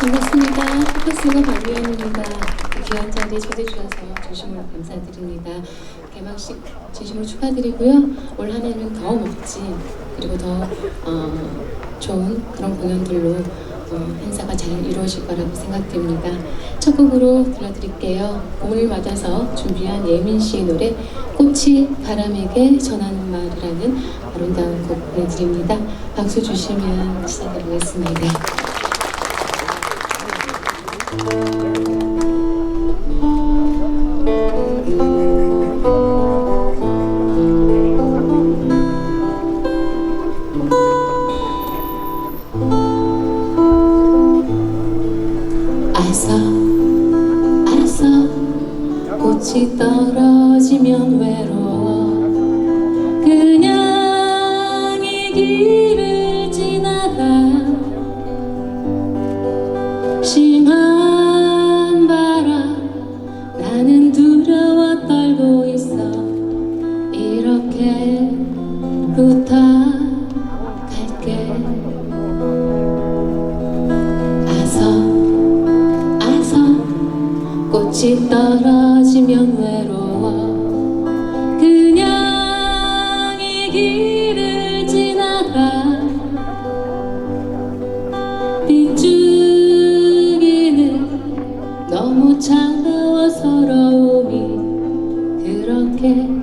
반갑습니다. 포커스가 박미연입니다. 귀한 자리에 초대해 주셔서 진심으로 감사드립니다. 개막식 진심으로 축하드리고요. 올 한 해는 더 멋진 그리고 더 어, 좋은 그런 공연들로 어, 행사가 잘 이루어질 거라고 생각됩니다. 첫 곡으로 들려드릴게요. 봄을 맞아서 준비한 예민 씨의 노래 꽃이 바람에게 전하는 말이라는 아름다운 곡 보내드립니다. 박수 주시면 시작해 보겠습니다. 알았어. 꽃이 떨어지면 외로워. 그냥 이 길을 지나가. 심한 차가워 서러움이 그렇게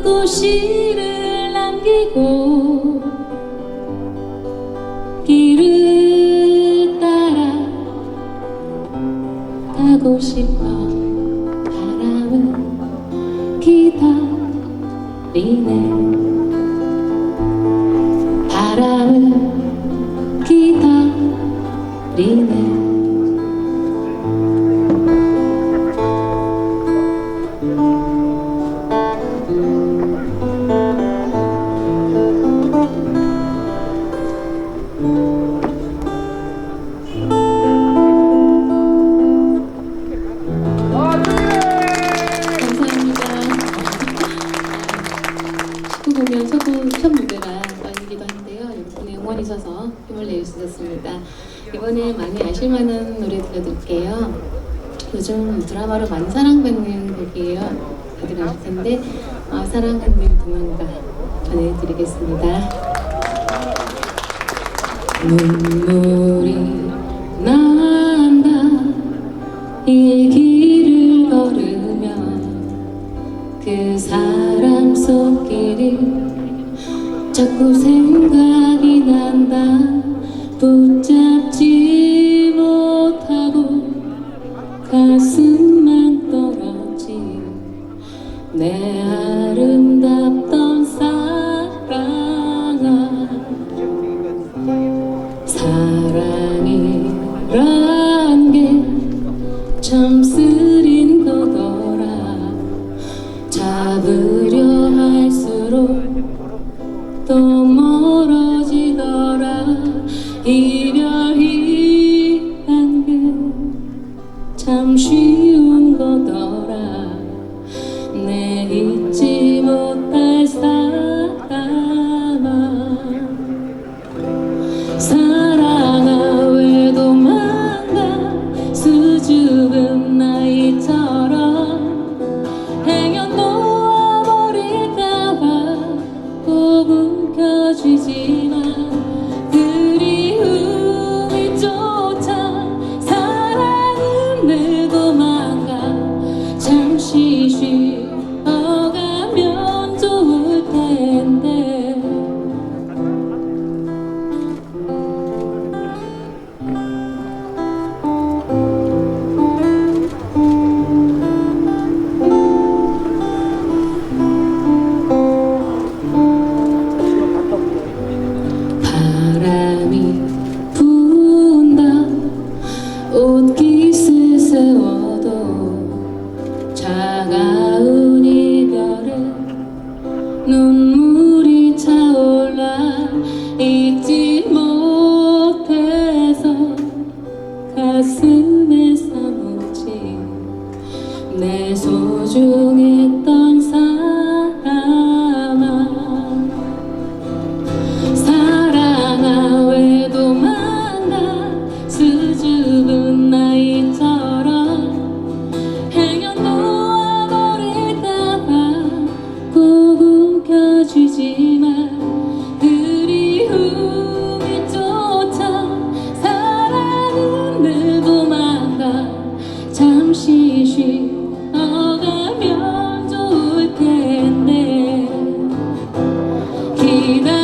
꽃이를 남기고 드라마로 많이 사랑받는 곡이에요. 다들 아실 텐데 어, 사랑하는 동안가 전해드리겠습니다. 눈물이 난다 이 길을 걸으면 그 사람 손길이 가슴만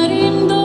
기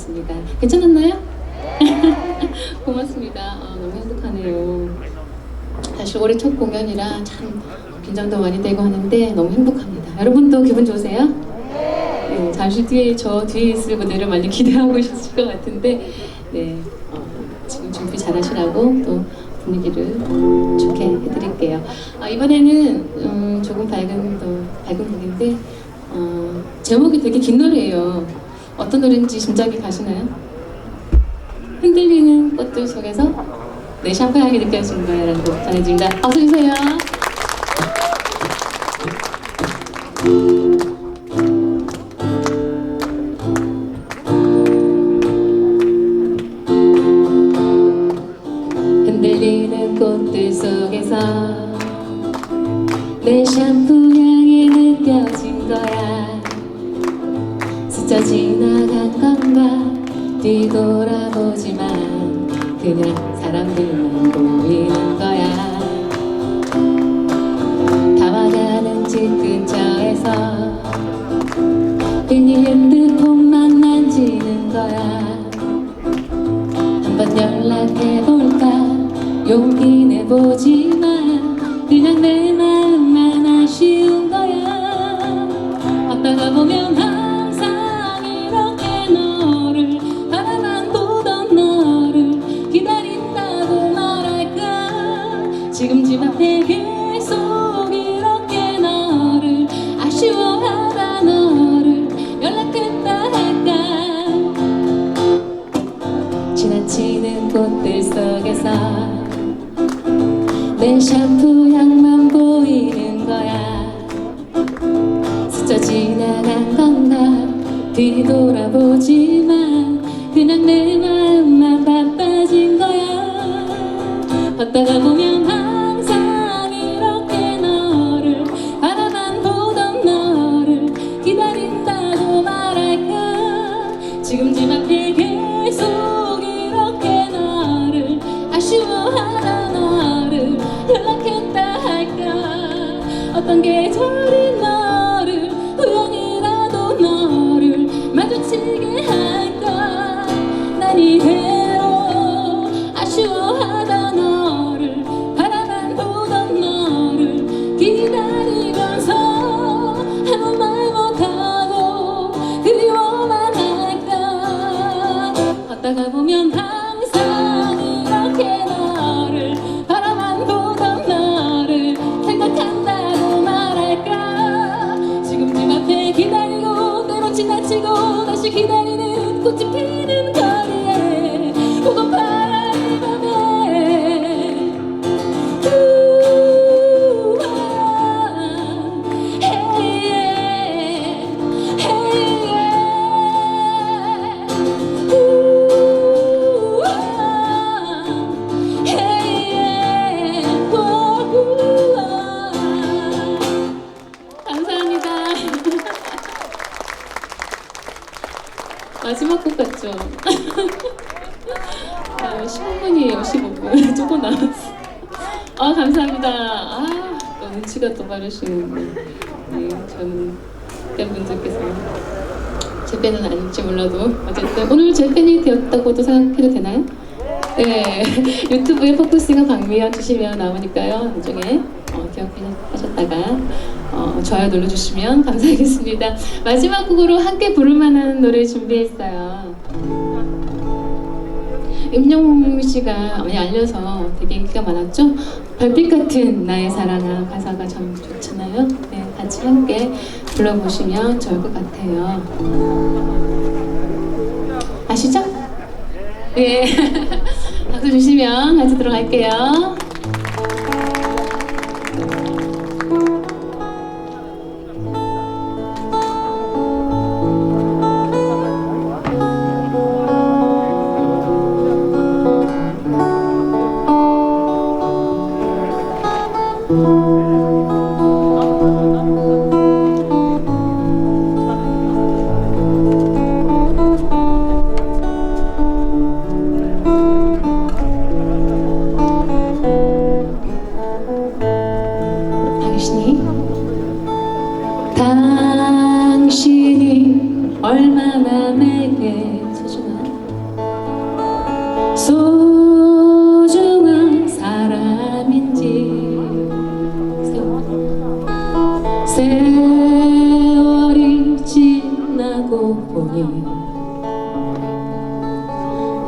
네, 들려드렸습니다. 괜찮았나요? 고맙습니다. 아, 너무 행복하네요. 사실 올해 첫 공연이라 참 긴장도 많이 되고 하는데 너무 행복합니다. 여러분도 기분 좋으세요? 네, 잠시 뒤에 저 뒤에 있을 무대를 많이 기대하고 있을 것 같은데 네, 어, 지금 준비 잘 하시라고 또 분위기를 좋게 해드릴게요. 아, 이번에는 음, 조금 밝은 또 밝은 곡인데 어, 제목이 되게 긴 노래예요. 어떤 노래인지 짐작이 가시나요? 흔들리는 꽃들 속에서 내 샴푸향이 느껴지는 거야라는 곡 전해드립니다. 어서 주세요. 흔들리는 꽃들 속에서 내 샴푸 향이 느껴진 거야 스쳐 지나간 건가? 뒤돌아보지만 그냥 사람들만 보이는 거야. 다와가는 집 근처에서 괜히 핸드폰만 만지는 거야. 한번 연락해볼까? 용기 확인해보지만 그냥 내 뒤돌아보지만 그냥 내마 난 감사합니다. 아, 또 눈치가 또 빠르시는데. 네, 저는 팬분들께서 제 팬은 아닐지 몰라도 어쨌든 오늘 제 팬이 되었다고도 생각해도 되나요? 네, 유튜브에 포커스가 박미연 주시면 나오니까요. 나중에 어, 기억하셨다가 어, 좋아요 눌러주시면 감사하겠습니다. 마지막 곡으로 함께 부를 만한 노래 준비했어요. 임영웅 씨가 많이 알려서 되게 인기가 많았죠. 별빛 같은 나의 사랑아 가사가 참 좋잖아요. 네, 같이 함께 불러보시면 좋을 것 같아요. 아시죠? 네. 박수 주시면 같이 들어갈게요.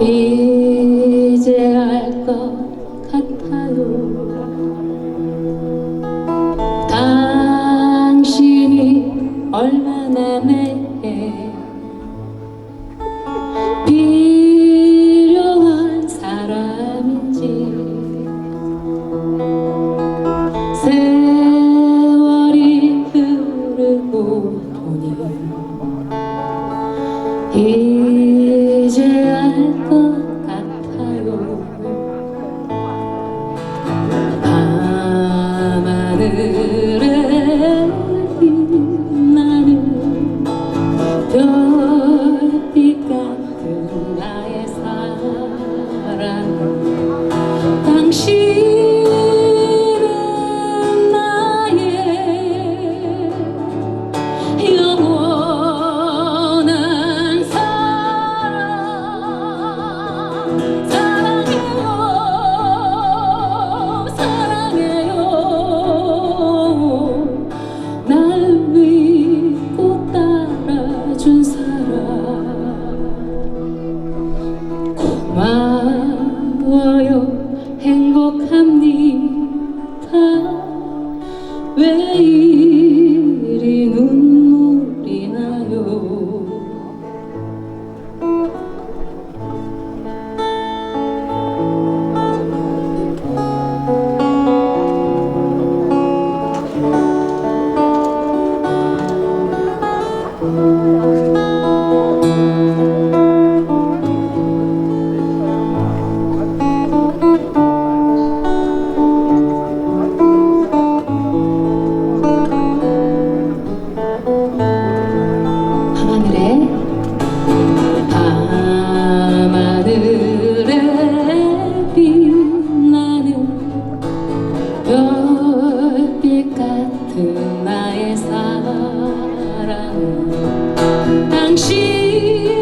이 나의 사랑. 당신